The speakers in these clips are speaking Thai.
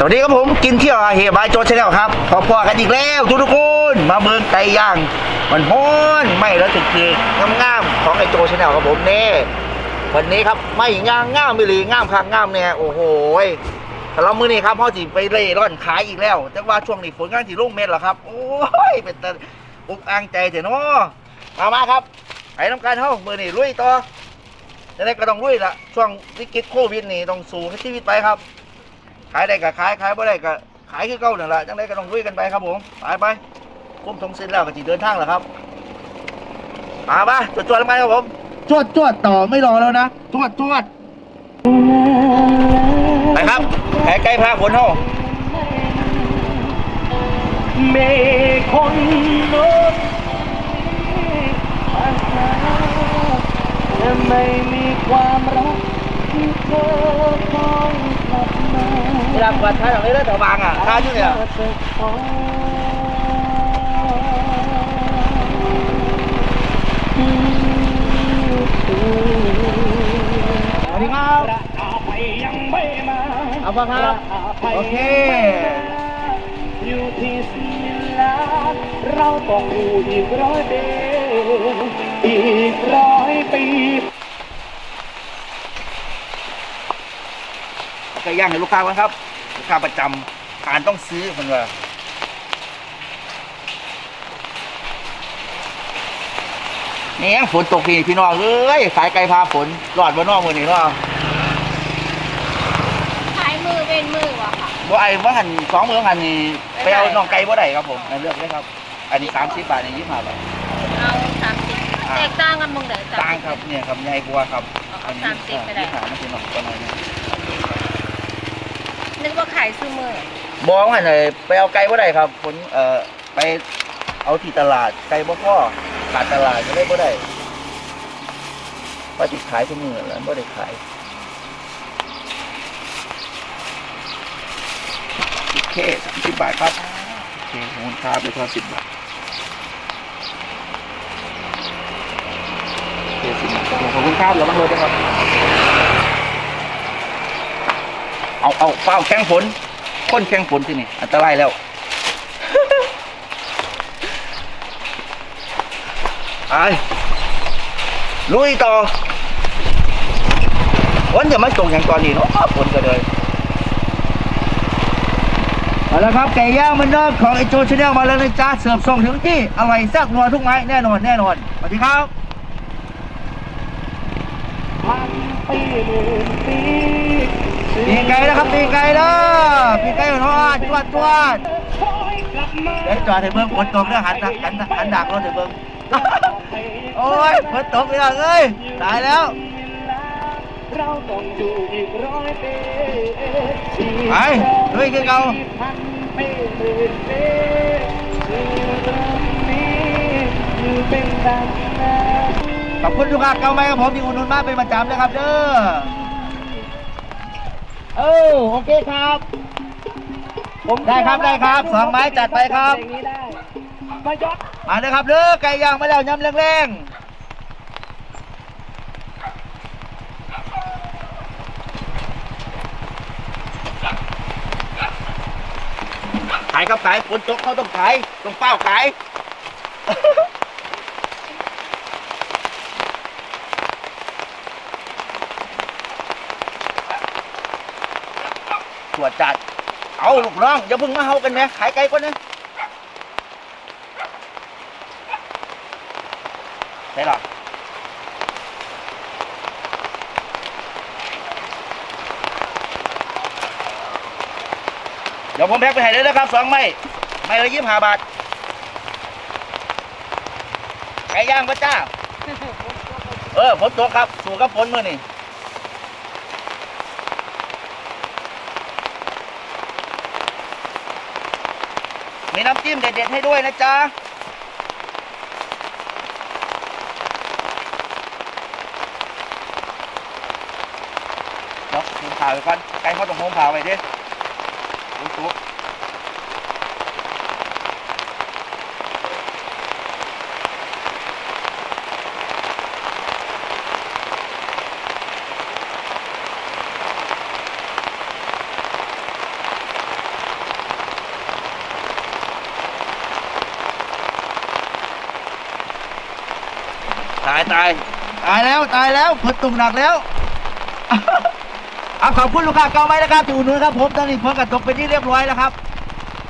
สวัสดีครับผมกินเที่ยวอาเฮบายโจชแนลครับพอพอกันอีกแล้วทุกทุกคนมาเมืองไก่ย่าง มันฮ้อนไม่แล้วถึงคืองามๆของไอโจชแนลครับผมเน่วันนี้ครับไม่งามงามไม่เลยงามคักงามเนี่ยโอ้โหยแต่เรามือนี้ครับพ่อจีไปเร่ร่อนขายอีกแล้วจักว่าช่วงนี้ฝนกำลังจีรุ่งเม็ดเหรอครับโอ้ยเป็นตาอุกอ่างใจเถอะเนาะมามาครับไปทำการเท่ามือนี่ลุยต่อจะได้ก็ต้องลุยละช่วงวิกฤตโควิดนี่ต้องสู้ให้ชีวิตไปครับ ขายได้ก็ขายขายไม่ได้ก็ขายคือเก่านั่นแหละจังได้ก็ต้องลุยกันไปครับผมไปไปคุ้มทงสิ้นแล้วก็จีเดินทางแล้วครับมาปะจวดจวดๆลงไปครับผมจวดจวดต่อไม่รอแล้วนะจวดจวดไปครับแผลใกล้พระผลเท่าเมฆคนโน้นปัญหาจะไม่มีความรักที่เธอคอย กลับมาเวลาเปิดท้ายหลังนี้แล้วแถวบางอะท้ายอยู่เนี่ยจะขอที่สวัสดีครับระอาภัยยังไม่มาเอาปะครับ โอเค อยู่ที่สินลาเราต้องอยู่อีกร้อยปีอีกร้อยปี ก่ย่างให้ลูกค้ากันครับ ลูกค้าประจำทานต้องซื้อคนว่านี่ฝนตกพี่พี่น้องเอ้ยขายไก่พาฝนรอดบนนอกมือนี่เนาะขายมือเป็นมือวะค่ะบ่ไอ้ว่าหันสองมือหันนี่ไปเอาน้องไก่บ่ได้ครับผมเลือกเลยครับ อันนี้สามสิบบาทอันนี้ยี่สิบห้าบาทเอาสามสิบอ่าแตกต่างกันมึงเด้อต่างครับเนี่ยครับใหญ่กว่าครับเอาสามสิบไปได้ยี่สิบห้ามันเป็นหน่อยตัวน้อยนะ นึกว่าขายซื้อมือบอกว่าหน่อยไปเอาไก่บ่ได้ครับผลเอ่อไปเอาที่ตลาดไก่บ่พอขาดตลาดก็เลยบ่ได้ว่าติดขายทุกมือแล้วบ่ได้ขายโอเคสามสิบบาทครับโอเคขอบคุณครับไปทอดสิบบาทโอเคสิบบาทขอบคุณครับเราต้องเลยนะครับ เอาเอาเป้าแข้งฝนคนแข้งฝนที่นี่อันตรายแล้วไปลุยต่อวันจะไม่ตกอย่างตอนนี้เนาะฝนก็เลยเอาละครับไก่ย่างมันนอกของไอโจชาแนลมาแล้วนะจ๊ะเสิร์ฟส่งถึงที่อร่อยแซ่บนัวทุกไม้แน่นอนแน่นอนสวัสดีครับพันปีหมื่นปี ปีไก่นะครับปีไก่เด้อปีไก่ทอดจวดจวดคอยกลับมาเดี๋ยวจอดให้เบิ้งฝนตกเด้อหันหันหันหันดักรถให้เบิ้งโอ้ยฝนตกไปแล้วเอ้ยตายแล้วเราต้องอยู่อีกร้อยปีไปลุยกันเอาพันปีหมื่นปีที่เรื่องนี้อยู่เป็นดังนั้นขอบคุณทุกท่านเก่าไหมครับผมที่อุดหนุนมาเป็นประจำนะครับเด้อ เออโอเคครับ ผมได้ครับได้ครับสองไม้จัดไปครับ เพลงนี้ได้มายศมาเลยครับเด้อไก่ย่างมาแล้วยำแรงๆขายครับขายฝนตกเขาต้องขายต้องเป้าขาย ตรวจจัด เอาลูกน้องอย่าเพิ่งมาเฮากันนะขายไก่ก่อนนะใช่หรอเดี๋ยวผมแพ็คไปให้เลยนะครับสองไม้ไม้ละยี่สิบห้าบาทไก่ย่างพระเจ้า เออฝนตกครับ สู่กับฝนมือนี่ มีน้ำจิ้มเด็ดๆให้ด้วยนะจ๊ะเนาะหุงผ่าไปก่อนไก่ข้าวต้องหุงผ่าไปดิตุ๊กายตายตายแล้วตายแล้วฝนตกหนักแล้วเอาขอบคุณลูกค้าเก่าไหมนะครับที่อุดหนุนครับผมตอนนี้ฝนกระตกเป็นที่เรียบร้อยแล้วครับ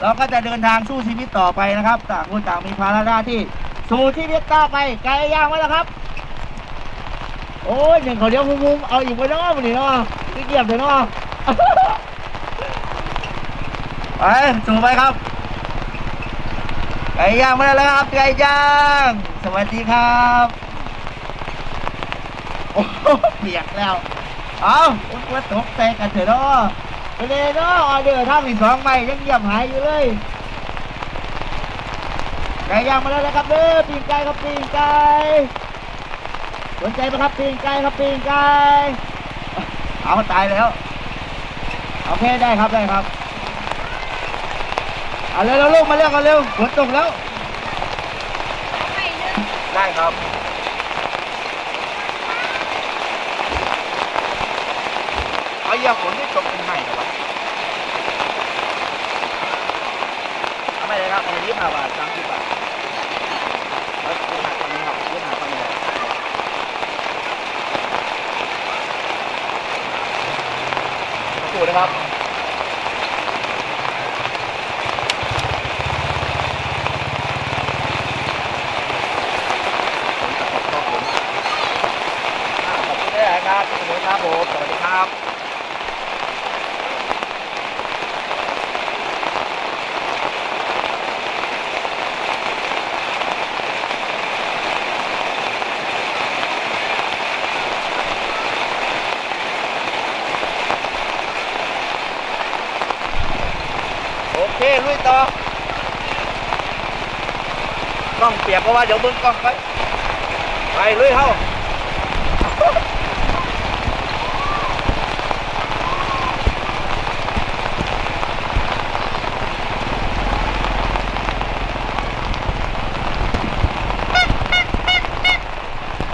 เราก็จะเดินทางสู้ชีวิตต่อไปนะครับต่างคนต่างมีภาระหน้าที่สู้ชีวิตต่อไปไกลย่างไว้แล้วครับ โอ้ยหนึ่งเขาเดียวมุมๆเอาอีกไว้เนาะวันนี้เนาะเกียบเลยเนาะไปสู่ไปครับไก่ย่างมาแล้วครับไก่ย่าง สวัสดีครับ เปียกแล้ว เอาอุ้ยว่าตกใจกันเถอะเนาะไปเลยเนาะออเดอร์ทำอีกสองใบยังเงียบหายอยู่เลยไก่ย่างมาแล้วนะครับเด้อปีงไก่ครับปีงไก่สนใจไหมครับปีงไก่ครับปีงไก่เอาตายแล้วโอเคได้ครับได้ครับเอาเร็วๆลูกมาเร็วกันเร็วฝนตกแล้วไม่เลือกได้ครับ เอาอย่าฝนที่ตกเป็นไหม่เหรอวะเอาไมเลยครับอันนี้ยี่สิบห้าบาทสามสิบบาทเอายี่ห้าคนนี้ครับยี่ห้าคนนี้ครับขอบคุณนะครับคุณด้วยนะครับขอบคุณครับผม สวัสดีครับ โอเค ลุยต่อกล้องเปียกเพราะ ว่าเดี๋ยวมึงกล้องไปไปเลยเฮ้า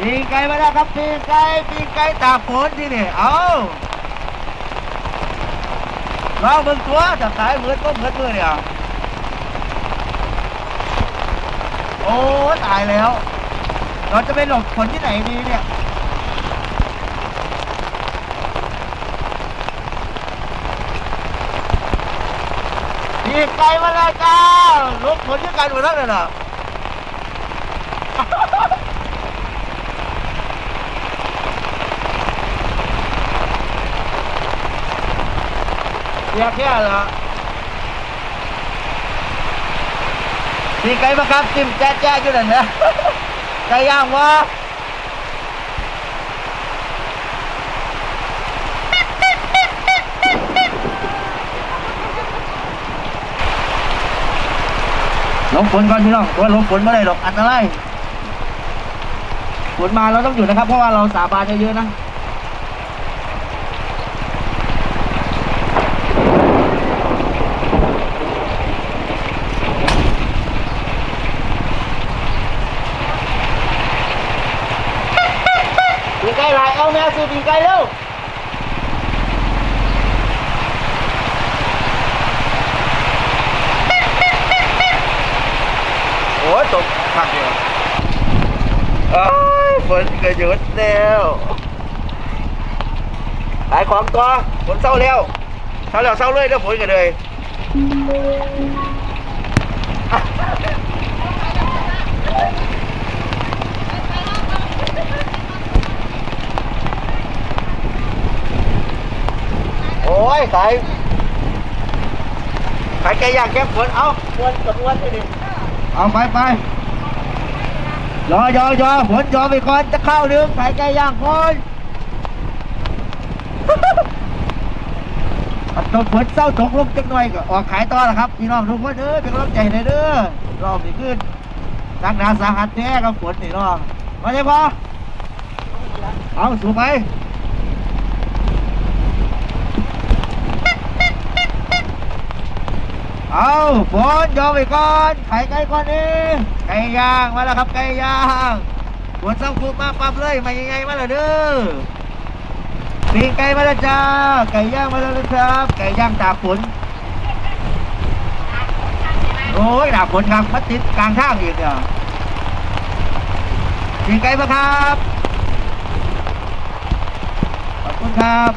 ปีงไก่มาแล้วครับปีงไก่ปีงไก่ตากฝนที่นี่เอาลองเบิ่งตัวจะขายเหมือนก็เหมือนมือเนี่ย โอ้ตายแล้ว เราจะไปหลบฝนที่ไหนดีเนี่ย ดีไกลมาแล้วจ้าหลบฝนที่กันหมดแล้วเนี่ยนะเรียกแค่เหรอ ดีไกลมาครับจิ้มแจ๊ะแจ๊ะอยู่นั่นนะไก่ย่างวะหลงฝนก่อนพี่น้องตัวาหลงฝนไม่ได้หรอกอันตรายฝนมาเราต้องอยู่นะครับ เพราะว่าเราสาบานเยอะๆนะ ปีไก่หลายเอาแม่ซื้อปีไก่เร็วโอ้ยตกผักเดียวอ้าวฝน ก็หยุดแล้วขายของตัวฝนเศร้าแล้วเศร้าแล้วเศร้าเลยแล้วฝนกันเลยโอ้ยขายขายไก่ย่างแก้ฝนเอาฝนกับวันนี่ดิเอาไปไปรอยอยอฝนยอไปก่อนจะเข้าเรื่องขายไก่ย่างก่อนตกฝนเศร้าตกลงจังหน่อยก็ออกขายต่อแล้วครับพี่น้องทุกคนเด้อเป็นกำลังใจให้เด้อรอบนี้ขึ้นนักหนาสาหัสแท้กับฝนนี่น้องมาเลยพอเอาสูบไป เอาฝนยอมไปก่อนไข่ไก่ก่อนนี่ไก่ย่างมาแล้วครับไก่ย่างฝนเศร้าคุกมาปั๊บเลยมายังไงมาแล้วเด้อปีไก่มาแล้วจ้าไก่ย่างมาแล้วนะครับ ไก่ย่างตากฝนโอ้ยตากฝนครับมันติดกลางทางอีกเนี่ยปีไก่ปะครับขอบคุณครับ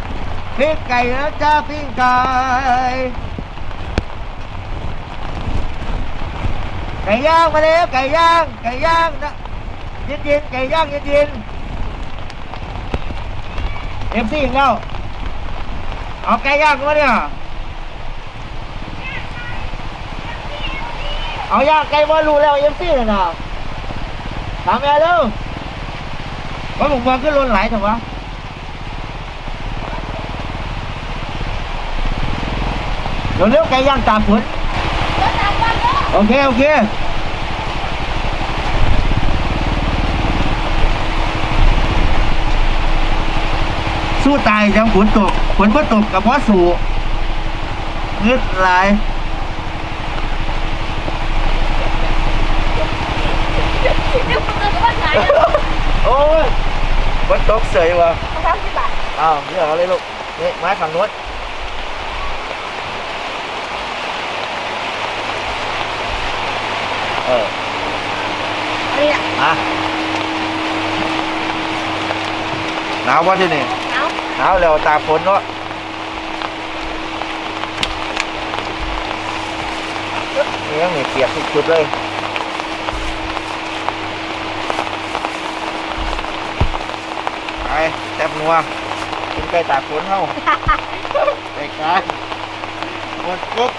ปีไก่นะจ้าปีไก่ ไก่ย่างมาแล้วไก่ย่างไก่ย่างนะเย็นเย็นไก่ย่างเย็นเย็นเอฟซีอีกแล้วเอาไก่ย่างมาเนี่ยเอาย่างไก่บอลลูแล้วเอ็มซีเลยนะถามแม่เร็วว่าผมวางขึ้นรถไหลถูกปะเดี๋ยวเร็วไก่ย่างตามผล รถตามวันเด้อ โอเค โอเคสู้ตายจังฝนตกฝนก็ตกกับเพราสู่งึดหลายเดี๋ยวคุณจะว่าไหนโอ้ยฝนตกเสยวะสามสิบบาทอ้าวเลือกเอาเลยลูกนี่ไม้ฝั่งนู้น อออันนี้อะมาหนาวว่าที่นี่เอาหนาวแล้วตากฝนเนาะนี่ยังนี่เปียกทุกจุดเลยไปแซ่บนัวกินไก่ตากฝนเฮาไก่กายหมดปุ๊บ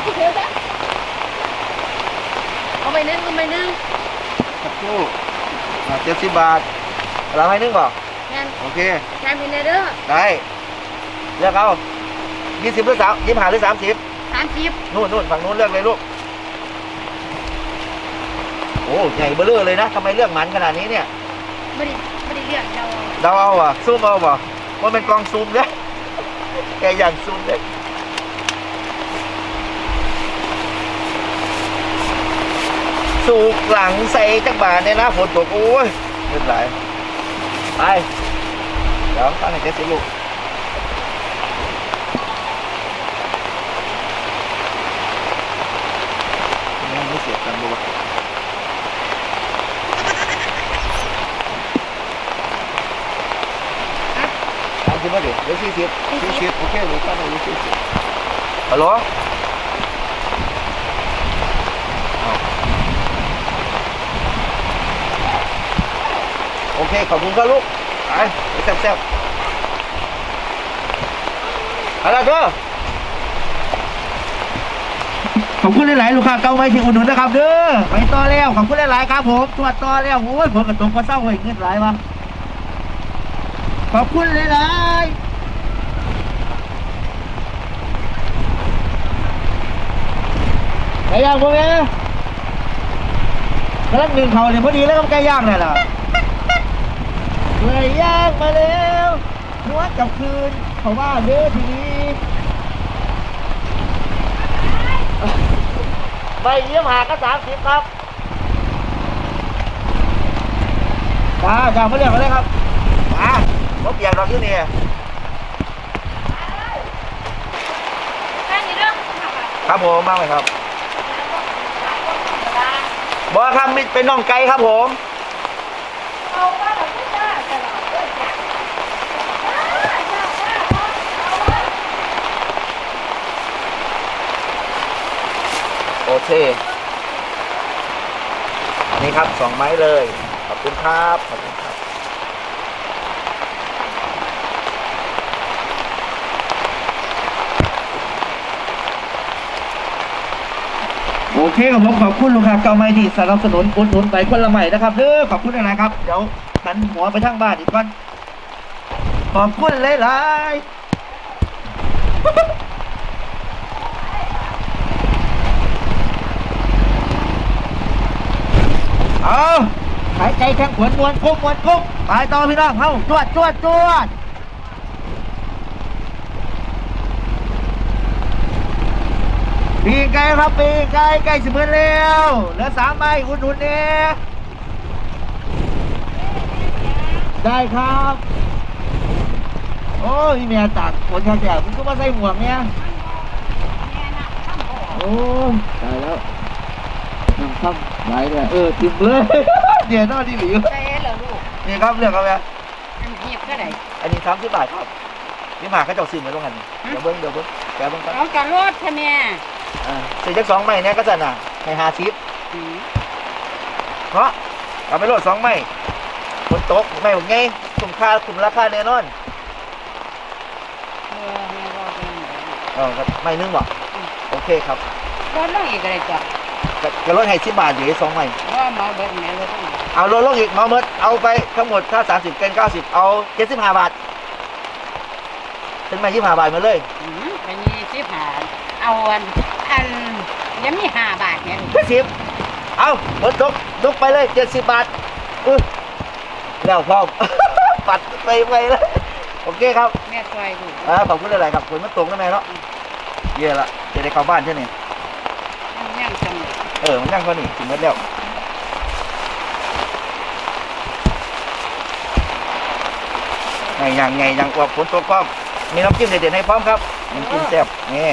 เอา ไปนึ่งเอาไปนึ่งสักครู่เจ็ดสิบบาทเราให้นึ่งเปล่าแทนโอเคแทนเป็นเด้อได้เลือกเอายี่สิบหรือสามยี่สิบห้าหรือสามสิบสามสิบนู่นนู่นฝั่งนู้นเลือกเลยลูกโอ้ใหญ่เบ้อเร่อเลยนะทำไมเลือกหมันขนาดนี้เนี่ยไม่ได้ไม่ได้เลือกเราเราเอาอะซูมเอาป่ะว่าเป็นกล่องซูมเนี่ยแกอย่างซูมเลย สูกหลังใส่จักบาทเนี่ยนะฝนตกโอ้ยเงินไหลายไปเดี๋ยวตั้งให้เจ๊สิลูกยังไม่เสียกันบ่วะสามสิบมาดิเดี๋ยวสี่สิบสี่สิบโอเคเดี๋ยวตั้งให้อยู่สี่สิบฮัลโหลอ้าวโอ เค ขอบคุณครับลูกไปไปแซ่บๆอะไรก็ขอบคุณหลายๆลูกค้าเก่าไว้ที่อุดหนุนนะครับเด้อไปต่อแล้วขอบคุณหลายๆครับผมตรวจต่อแล้วโอ้ยผลกระตกก็เศร้าไว้เงินหลายวะขอบคุณหลายๆไก่ย่างพวกนี้กำลังหนึ่งเขาเนี่ยพอดีแล้วกับไก่ย่างเนี่ยล่ะ ไก่ย่างมาแล้วนวดกับคืนเขาว่าเด้อทีนี้ใบเยี่ยมหาก็สามสิบครับจ้าจ้ามาเรียกมาเลยครับมาผมเปียกดอกที่นี่แค่นี้เด้อครับผมมาไหมครับบอครับมิเป็นน้องไก่ครับผม เอาว่าเราพูดได้ตลอดเลยจ้ะ โอ เค นี่ครับสองไม้เลย ขอบคุณครับ ขอบคุณครับโอเคครับผมขอบคุณลูกค้าเก่าใหม่ที่สนับสนุนอุดหนุนไปคนละใหม่นะครับเด้อขอบคุณอะไรครับ เดี๋ยวหันหัวไปทางบ้านอีกก่อนขอบคุณหลายๆ เอาหายใจแข็งขวนมวนกุ้มวนกุ้มไปต่อพี่น้องเฮ้าจวดจวดจวดปีไก่ครับปีไก่ไก่สิบเมื่อแล้วเหลือสามใบอุ่นอุ่นเนี่ยได้ครับ โอ้ยแม่ตากฝนแฉะๆคุณก็มาใส่หมวกเนี่ยโอ้ยตายแล้วครับ ไหลเลยเออจิ้มเลยเดี๋ยวนอนที่หลิวใจเหรอลูกนี่ครับเรื่องครับเนี่ยอันเหียบก็ได้อันนี้สามสิบบาทครับนี่หมาเขาเจ้าซื้อมาลงกันนี่เดี๋ยวเบิ้งเดี๋ยวเบิ้งแกเบิ้งครับเอาการรถค่ะแม่อ่าซื้อจักสองไม้เนี่ยก็จะน่ะให้หาซิปอืมเพราะเอาไปโหลดสองไม้ฝนตกไม่หมดไงคุ้มค่าคุ้มราคาแน่นอนเออแม่รอเป็นไหนเออครับไม้หนึงบ่โอเคครับรถลงอีกอะไรจ้ะ ก็ก็ลดให้สิบบาทอยู่ที่สองไม้เพราะว่าเมาเบิดแม่รถต้องเอาลดลงอีกมาเมิดเอาไปทั้งหมดถ้าสามสิบเกินเก้าสิบเอาเจ็ดสิบห้าบาทเป็นไม้ยี่สิบห้าบาทมาเลยอืมไปยี่สิบห้าเอาอันอันยังมีห้าบาทเนี่ยลูกเจ็ดสิบเอาฝนตกลุกไปเลยเจ็ดสิบบาทอื้อแล้วพร้อม ปัดไปไปเลยโอเคครับแม่ซอยลูกอ่าขอบคุณหลายๆครับฝนมันตกนะแม่เนาะเย่ละจะได้เข้าบ้านใช่ไหมยังยังจำ เออมันยังก็นี่ถึงเมื่อแล้วไงยังไงยังกว่าฝนตกพร้อมมีน้ำจิ้มเด็ดๆให้พร้อมครับน้ำจิ้มแซ่บนี่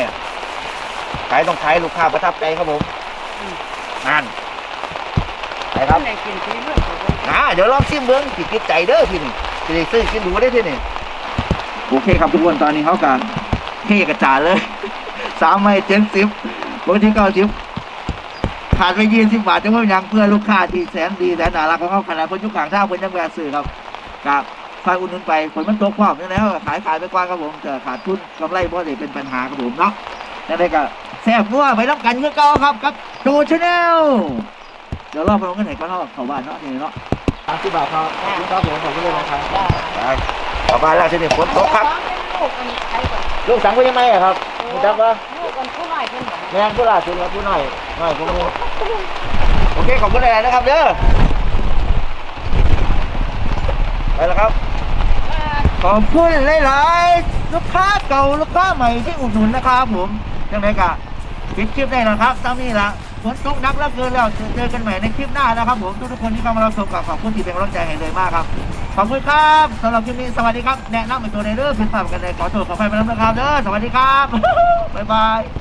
ขายต้องขายลูกค้าประทับใจครับผมนั่นไปครับไหนกินที่เรื่องของลูกอ่าเดี๋ยวลองชิมเบิ้งสิติดใจเด้อที่นี่จะได้ซื้อกินดูได้ที่นี่โอเคครับทุกคนตอนนี้เขากันเทกระจาดเลยสามไม่เจ็ดสิบบางทีเก้าสิบ ขาดไปยี่สิบบาทจะว่ายังเพื่อลูกค้าที่แสนดีแสนน่ารักของเขาขนาดคนยุคขางท่าคนยังแวะซื้อครับกับฝากอุดหนุนไปผลมันตกความนี่แล้วขายขายไปกว้างครับผมแต่ขาดทุนกำไรเพราะได้เป็นปัญหาครับผมเนาะนั่นเลยก็แซ่บนัวไปรับกันเมื่อเก่าครับกับโจชาแนลเดี๋ยวรอไปลงกันไหนก็เนาะเข้าบ้านเนาะนี่เนาะสามสิบบาทครับขอบคุณครับผมขอบคุณเลยนะครับไปต่อมาแล้วที่นี่ฝนตกครับลูกอันนี้ใครก่อนลูกสังเป็นยังไงอะครับรู้จักปะลูก อันผู้น้อยเพิ่นบอกแม่งผู้ล่าสุดครับผู้น้อยน้อยผมรู้โอเคขอบคุณอะไรนะครับเด้อไปแล้วครับ ขอบคุณหลายๆลูกค้าเก่าลูกค้าใหม่ที่อุดหนุนนะครับผมยังไงกะปิดคลิปได้แล้วครับตามนี้ละฝนตกหนักแล้วเกินแล้วเจอกันใหม่ในคลิปหน้านะครับผมทุกๆคนที่เข้ามารับชมกับขอบคุณที่เป็นกำลังใจให้เลยมากครับขอบคุณครับสำหรับคลิปนี้สวัสดีครับแนะนำเป็นตัวในเรื่องผิดพลาดกันเลยขอโทษขออภัยไปแล้วนะครับเด้อสวัสดีครับบ๊ายบาย